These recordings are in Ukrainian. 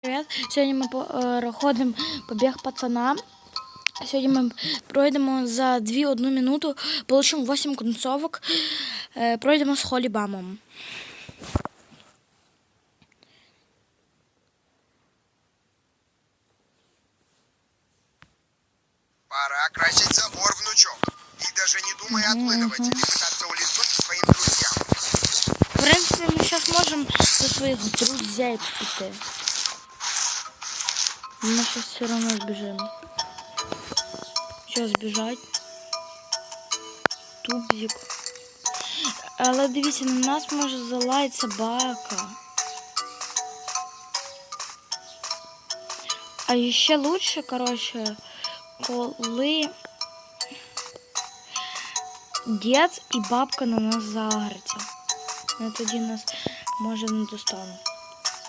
Привіт. Сьогодні ми проходимо побіг пацана. Сьогодні ми пройдемо за 2-1 минуту, получимо 8 концовок, Е, пройдемо з холібамом. Пора красить забор, внучок. И даже не думай отлынивать или пытаться улизнуть к своим друзьям. В принципі, ми зараз можемо до своїх друзей піти. Ми зараз все одно збіжимо. Що збіжать? Тубзик. Але дивіться, на нас може залаять собака. А ще лучше, коротше, коли дід і бабка на нас заграться. Ну тоді нас може не достануть.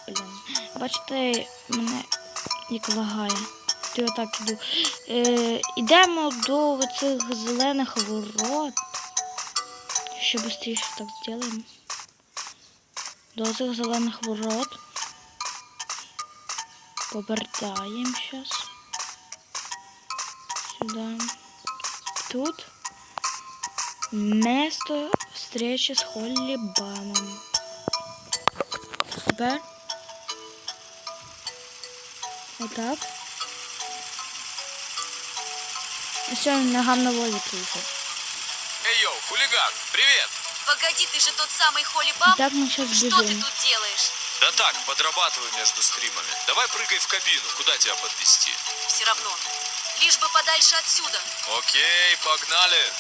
Блін. Бачите, мене як лагає. То я так іду. Е, ідемо до цих зелених ворот. Ще швидше так зробимо. До цих зелених ворот. Повертаємо зараз. Сюди. Тут место встречи с Холли Бамом. Тепер. Отак. Все, ногам на волі приїхав. Эй, йоу, хулиган, привет! Погоди, ты же тот самый Холли Бам? Так мы сейчас Что ты тут делаешь? Да так, подрабатываю между стримами. Давай прыгай в кабину, куда тебя подвести? Все равно. Лишь бы подальше отсюда. Окей, погнали!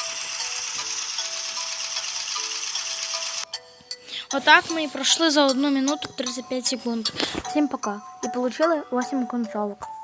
Отак ми і пройшли за 1 минуту 35 секунд. Всім пока. І отримали 8 концовок.